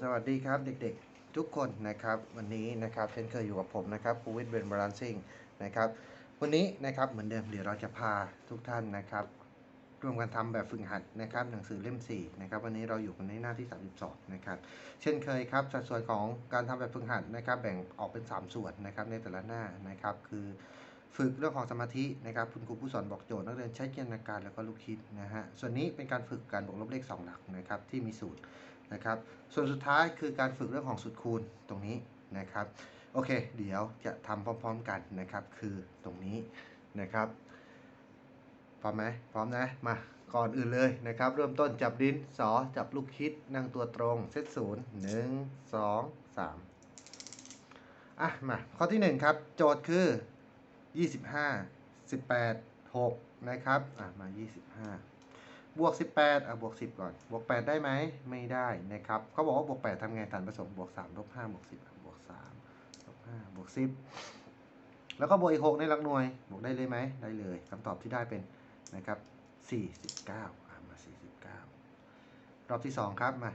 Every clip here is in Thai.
สวัสดีครับ เด็กๆ ทุกคนนะครับ วันนี้นะครับเช่นเคยอยู่กับผมนะครับครูวิทย์เบนบาลานซิงนะครับ วันนี้นะครับเหมือนเดิมเดี๋ยวเราจะพาทุกท่านนะครับร่วมกันทำแบบฝึกหัดนะครับหนังสือเล่ม4นะครับวันนี้เราอยู่กันในหน้าที่ 32นะครับเช่นเคยครับสัดส่วนของการทำแบบฝึกหัดนะครับ แบ่งออกเป็น 3 ส่วนนะครับในแต่ละหน้านะครับคือฝึกเรื่องของสมาธินะครับคุณครูผู้สอนบอกโจทย์นักเรียนใช้จินตนาการแล้วก็ลูกคิดนะฮะส่วนนี้เป็นการฝึกการบวกลบเลขสองหลักนะครับที่มีสูตร นะครับ ส่วนสุดท้ายคือการฝึกเรื่องของสูตรคูณตรงนี้นะครับ โอเค เดี๋ยวจะทำพร้อมๆกันนะครับ คือตรงนี้นะครับ พร้อมไหมพร้อมนะ มา ก่อนอื่นเลยนะครับ เริ่มต้นจับดินสอ จับลูกคิด นั่งตัวตรง เซตศูนย์หนึ่งสองสามอะ มา ข้อที่หนึ่งครับ โจทย์คือ 25 18 6 นะครับ อะ มา 25 บวก 18อะบวก 10 ก่อน บวก 8 ได้ไหม ไม่ได้นะครับเขาบอกว่าบวก 8ทำไงฐานผสมบวก3ลบ5บวก 10บวก3ลบ5บวก 10 แล้วก็บวกอีก 6 ในหลักหน่วย บวกได้เลยไหม ได้เลยคำตอบที่ได้เป็นนะครับ 49อะมา 49 รอบที่ 2 ครับมา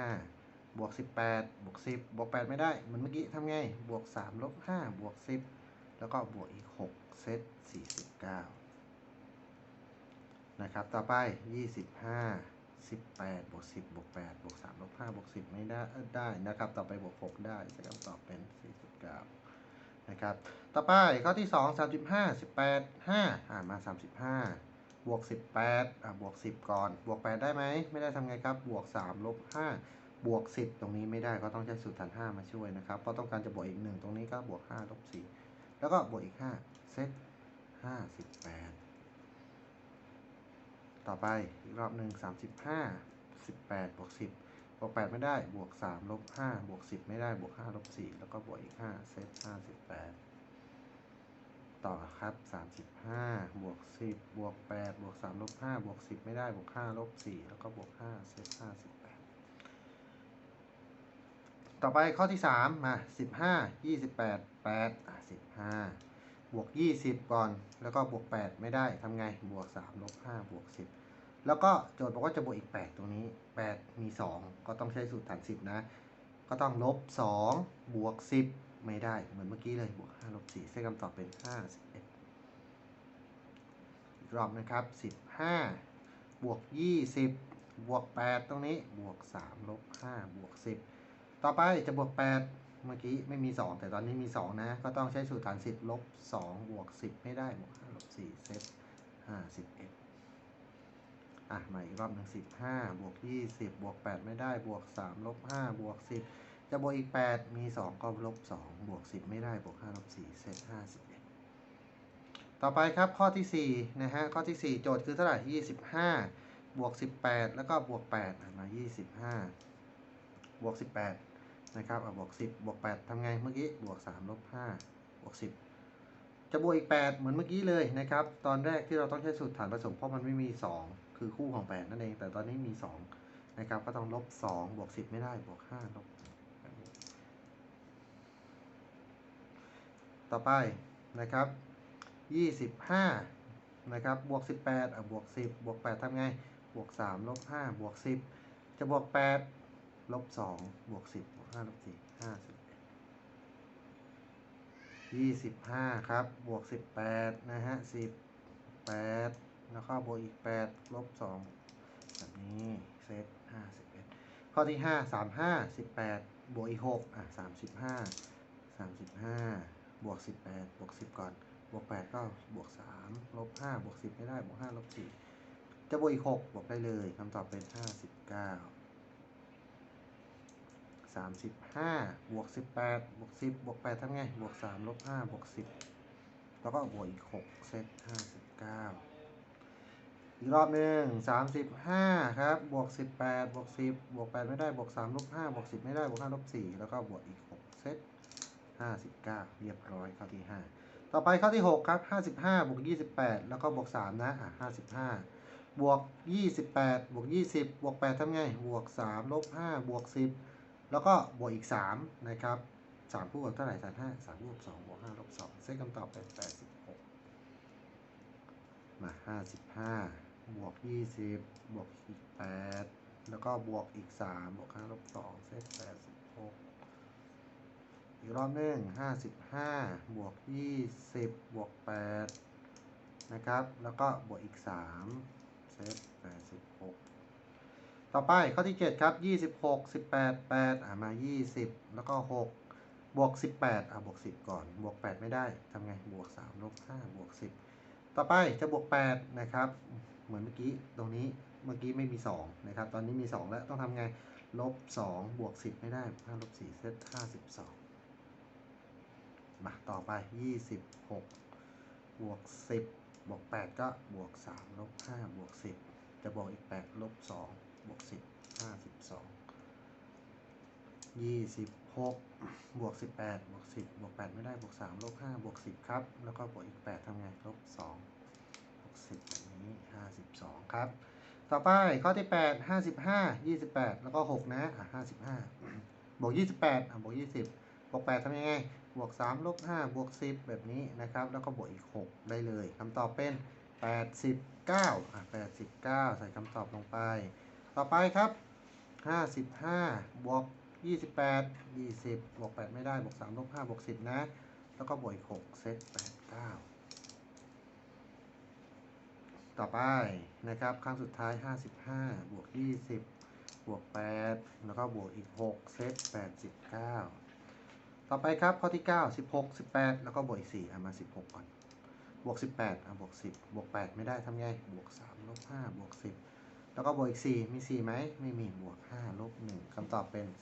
25 บวก 18 บวก 10 บวก 8 ไม่ได้ เหมือนเมื่อกี้ทำไง บวก3ลบ5บวก 10 แล้วก็บวกอีก 6 เซต49 นะครับ ต่อไป 25 18บวก10บวก8บวก3ลบ5บวก10 ไม่ได้ได้นะครับ ต่อไปบวก 6 ได้ใช้คำตอบเป็น 49 นะครับ ต่อไปข้อที่ 2 35 18 5อ่ามา 35 บวก 18อ่าบวก 10 ก่อน บวก 8 ได้ไหม ไม่ได้ทำไงครับ บวก 3 ลบ 5 บวก 10 ตรงนี้ไม่ได้ก็ต้องใช้สูตรฐาน 5 มาช่วยนะครับ เพราะต้องการจะบวกอีก 1 ตรงนี้ก็บวก 5 ลบ 4 แล้วก็บวกอีก 5 เซต58 ต่อไปอีกรอบหนึ่งสามสิบห้าสิบแปดบวกสิบบวกแปดไม่ได้บวกสามลบห้าบวกสิบไม่ได้บวกห้าลบสี่แล้วก็บวกอีกห้าเซตห้าสิบแปดต่อครับสามสิบห้าบวกสิบบวกแปดบวกสามลบห้าบวกสิบไม่ได้บวกห้าลบสี่แล้วก็บวกห้าเซตห้าสิบแปดต่อไปข้อที่สามมาสิบห้ายี่สิ บแปดแปดอะสิบห้าบวก 20 ก่อน แล้วก็บวก 8 ไม่ได้ทำไง บวก 3 ลบ 5 บวก 10 แล้วก็โจทย์บอกว่าจะบวกอีก 8 ตรงนี้ 8 มี 2 ก็ต้องใช้สูตรฐาน 10 นะ ก็ต้องลบ 2 บวก 10 ไม่ได้ เหมือนเมื่อกี้เลย บวก 5 ลบ4ใช้คำตอบเป็น 51 อีกรอบนะครับ 15 บวก 20 บวก 8 ตรงนี้ บวก 3 ลบ 5 บวก 10 ต่อไปจะบวก 8 เมื่อกี้ไม่มี 2 แต่ตอนนี้มี 2 นะ ก็ต้องใช้สูตรฐาน10ลบ2บวก10 ไม่ได้บวก5ลบ4เซต51อะมาอีกรอบหนึ่ง15 บวก 20 บวก 8 ไม่ได้บวก 3 ลบ 5 บวก 10 จะบวกอีก 8 มี 2 ก็ลบ 2 บวก 10 ไม่ได้บวก 5 ลบ 4 เซต51 ต่อไปครับข้อที่ 4 นะฮะ ข้อที่ 4 โจทย์คือเท่าไหร่ 25 บวก 18 แล้วก็บวก 8 มา 25 บวก 18 นะครับอะบวก10บวก8ทำไงเมื่อกี้บวก3ลบ5บวก10 จะบวกอีก 8 เหมือนเมื่อกี้เลยนะครับ ตอนแรกที่เราต้องใช้สูตรฐานผสมเพราะมันไม่มี 2 คือคู่ของ 8 นั่นเอง แต่ตอนนี้มี 2 นะครับ ก็ต้องลบ2บวก10 ไม่ได้บวก5ลบต่อไปนะครับ25นะครับบวก 18อะบวก 10 บวก 8ทำไง บวก 3 ลบ 5 บวก 10 จะบวก 8 ลบสองบวกสิบบวกห้าลบสี่ห้าสิบยี่สิบห้าครับ บวกสิบแปดนะฮะสิบแปดแล้วก็บวกอีกแปดลบสองแบบนี้เซตห้าสิบเอ็ดข้อที่ห้าสามห้าสิบแปดบวกอีกหกอะสามสิบห้าสามสิบห้าบวกสิบแปดบวกสิบก่อน บวกแปดก็บวกสามลบห้าบวกสิบไม่ได้บวกห้าลบสี่จะบวกอีหกบวกได้เลยคำตอบเป็นห้าสิบเก้า บวกสิบแปดบวกสิบบวกแปดทำไงบวกสามลบห้าบวกสิบแล้วก็บวกอีกหกเซตห้าสิบเก้าอีกรอบหนึ่งสามสิบห้าครับ บวกสิบแปดบวกสิบบวกแปดไม่ได้ บวกสามลบห้าบวกสิบไม่ได้ บวกห้าลบสี่แล้วก็บวกอีกหกเซตห้าสิบเก้าเรียบร้อยข้อที่ห้าต่อไปข้อที่หกครับห้าสิบห้าบวกยี่สิบแปดแล้วก็บวกสามนะ อะห้าสิบห้าบวกยี่สิบแปดบวกยี่สิบบวกแปดทำไง บวกสามลบห้าบวกสิบ แล้วก็บวกอีก 3 นะครับ 3 คู่กับเท่าไหร่ฐาน5 3คู่กับ2บวก5ลบ2เส้คำตอบเป็น86มา55บวก20บวกอีก8แล้วก็บวกอีกสามบวกห้าลบสองเซตแปดสิบหกอีกรอบหนึ่งห้าสิบห้าบวกยี่สิบบวกแปดนะครับ แล้วก็บวกอีกสามเซตแปดสิบหก ต่อไปข้อที่เจ็ดครับยี่สิบหกสิบแปดแปดอ่ามายี่สิบแล้วก็หกบวกสิบแปดอ่าบวกสิบก่อน บวกแปดไม่ได้ทำไง บวกสามลบห้าบวกสิบต่อไปจะบวกแปดนะครับ เหมือนเมื่อกี้ตรงนี้เมื่อกี้ไม่มี 2 นะครับ ตอนนี้มี 2 แล้วต้องทำไง ลบ 2 บวก 10 ไม่ได้5ลบ4เซต52 มาต่อไป 26 บวก 10 บวก 8 ก็บวก 3 ลบ 5 บวก 10 จะบวกอีก 8 ลบ 2 บวก10 52 26บวก18บวก10บวก8ไม่ได้บวก3ลบ5บวก10ครับ แล้วก็บวกอีก8ทำไงลบ2 60แบบนี้52ครับ ต่อไปข้อที่8 55 28แล้วก็6นะอะ55บวก28อะบวก20บวก8ทำยังไงบวก3ลบ5บวก10แบบนี้นะครับ แล้วก็บวกอีก6ได้เลยคำตอบเป็น89อะ89ใส่คำตอบลงไป ต่อไปครับ55บวก28 20บวก8ไม่ได้บวก3ลบ5บวก10นะ แล้วก็บวกอีก6เซต89ต่อไปนะครับครั้งสุดท้าย 55 บวก 20 บวก 8 แล้วก็บวกอีก 6 เซต89 ต่อไปครับข้อที่ 9 16 18 แล้วก็บวกอีก4เอามา 16 ก่อน บวก 18อะบวก 10 บวก 8 ไม่ได้ทำไง บวก 3 ลบ 5 บวก 10 แล้วก็บวกอีก 4 มี 4 ไหม ไม่มี บวก 5 ลบ 1คำตอบเป็น 38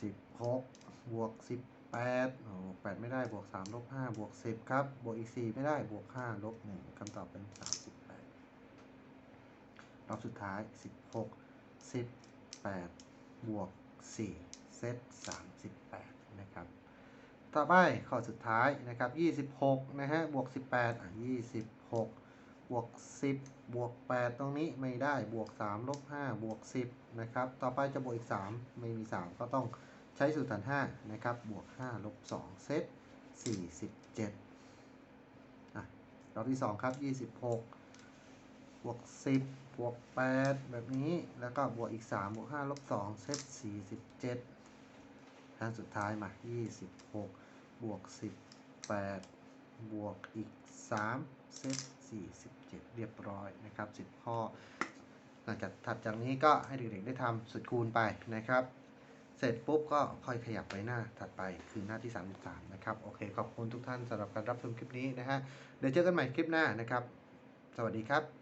16 บวก 18โอ้บวก8ไม่ได้ บวก 3 ลบ 5 บวก 10 ครับ บวกอีก 4 ไม่ได้ บวก 5 ลบ 1คำตอบเป็น 38รอบสุดท้าย 16 18 บวก 4 เซต 38 นะครับ ต่อไปข้อสุดท้ายนะครับ 26 นะฮะ บวก 18 อะ 26 บวก 10 บวก 8 ตรงนี้ไม่ได้บวก 3 ลบ 5 บวก 10 นะครับ ต่อไปจะบวกอีก 3 ไม่มี 3 ก็ต้องใช้สูตรฐาน5นะครับ บวก 5 ลบ 2 เซต 47อะรอบที่ 2 ครับ 26บวก 10 บวก 8 แบบนี้ แล้วก็บวกอีก 3 บวก 5 ลบ 2 เซต 47ครั้งสุดท้ายมา 26 บวก 18 บวกอีก 3 เซต 47 เรียบร้อยนะครับ 10 ข้อ หลังจากถัดจากนี้ก็ให้เด็กๆได้ทำสุดคูณไปนะครับ เสร็จปุ๊บก็ค่อยขยับไปหน้าถัดไปคือหน้าที่ 33 นะครับ โอเค ขอบคุณทุกท่านสำหรับการรับชมคลิปนี้นะฮะ เดี๋ยวเจอกันใหม่คลิปหน้านะครับ สวัสดีครับ